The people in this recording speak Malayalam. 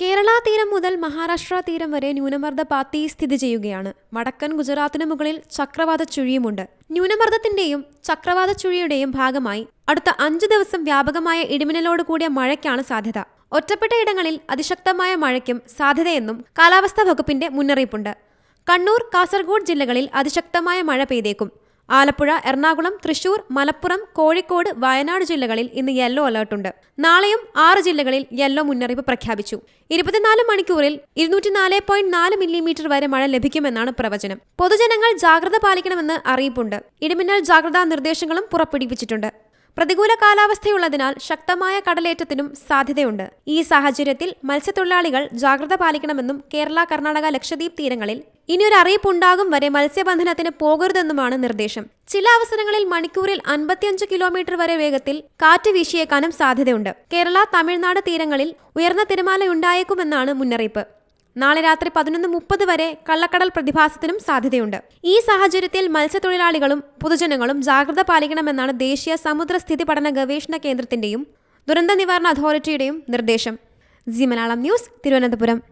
കേരള തീരം മുതൽ മഹാരാഷ്ട്ര തീരം വരെ ന്യൂനമർദ്ദ പാത്തി സ്ഥിതി ചെയ്യുകയാണ്. വടക്കൻ ഗുജറാത്തിന് മുകളിൽ ചക്രവാത ചുഴിയുമുണ്ട്. ന്യൂനമർദ്ദത്തിന്റെയും ചക്രവാത ചുഴിയുടെയും ഭാഗമായി അടുത്ത അഞ്ചു ദിവസം വ്യാപകമായ ഇടിമിന്നലോട് കൂടിയ മഴയ്ക്കാണ് സാധ്യത. ഒറ്റപ്പെട്ട ഇടങ്ങളിൽ അതിശക്തമായ മഴയ്ക്കും സാധ്യതയെന്നും കാലാവസ്ഥാ വകുപ്പിന്റെ മുന്നറിയിപ്പുണ്ട്. കണ്ണൂർ കാസർഗോഡ് ജില്ലകളിൽ അതിശക്തമായ മഴ പെയ്തേക്കും. ആലപ്പുഴ എറണാകുളം തൃശൂർ മലപ്പുറം കോഴിക്കോട് വയനാട് ജില്ലകളിൽ ഇന്ന് യെല്ലോ അലർട്ടുണ്ട്. നാളെയും ആറ് ജില്ലകളിൽ യെല്ലോ മുന്നറിയിപ്പ് പ്രഖ്യാപിച്ചു. ഇരുപത്തിനാല് മണിക്കൂറിൽ ഇരുന്നൂറ്റിനാല് പോയിന്റ് നാല് മില്ലിമീറ്റർ വരെ മഴ ലഭിക്കുമെന്നാണ് പ്രവചനം. പൊതുജനങ്ങൾ ജാഗ്രത പാലിക്കണമെന്ന് അറിയിപ്പുണ്ട്. ഇടിമിന്നൽ ജാഗ്രതാ നിർദ്ദേശങ്ങളും പുറപ്പെടുവിച്ചിട്ടുണ്ട്. പ്രതികൂല കാലാവസ്ഥയുള്ളതിനാൽ ശക്തമായ കടലേറ്റത്തിനും സാധ്യതയുണ്ട്. ഈ സാഹചര്യത്തിൽ മത്സ്യത്തൊഴിലാളികൾ ജാഗ്രത പാലിക്കണമെന്നും കേരള കർണാടക ലക്ഷദ്വീപ് തീരങ്ങളിൽ ഇനിയൊരു അറിയിപ്പുണ്ടാകും വരെ മത്സ്യബന്ധനത്തിന് പോകരുതെന്നുമാണ് നിർദ്ദേശം. ചില അവസരങ്ങളിൽ മണിക്കൂറിൽ അൻപത്തിയഞ്ച് കിലോമീറ്റർ വരെ വേഗത്തിൽ കാറ്റ് വീശിയേക്കാനും സാധ്യതയുണ്ട്. കേരള തമിഴ്നാട് തീരങ്ങളിൽ ഉയർന്ന തിരമാലയുണ്ടായേക്കുമെന്നാണ് മുന്നറിയിപ്പ്. നാളെ രാത്രി പതിനൊന്ന് മുപ്പത് വരെ കള്ളക്കടൽ പ്രതിഭാസത്തിനും സാധ്യതയുണ്ട്. ഈ സാഹചര്യത്തിൽ മത്സ്യത്തൊഴിലാളികളും പൊതുജനങ്ങളും ജാഗ്രത പാലിക്കണമെന്നാണ് ദേശീയ സമുദ്ര സ്ഥിതി പഠന ഗവേഷണ കേന്ദ്രത്തിന്റെയും ദുരന്ത നിവാരണ അതോറിറ്റിയുടെയും നിർദ്ദേശം. G Malayalam news Thiruvananthapuram.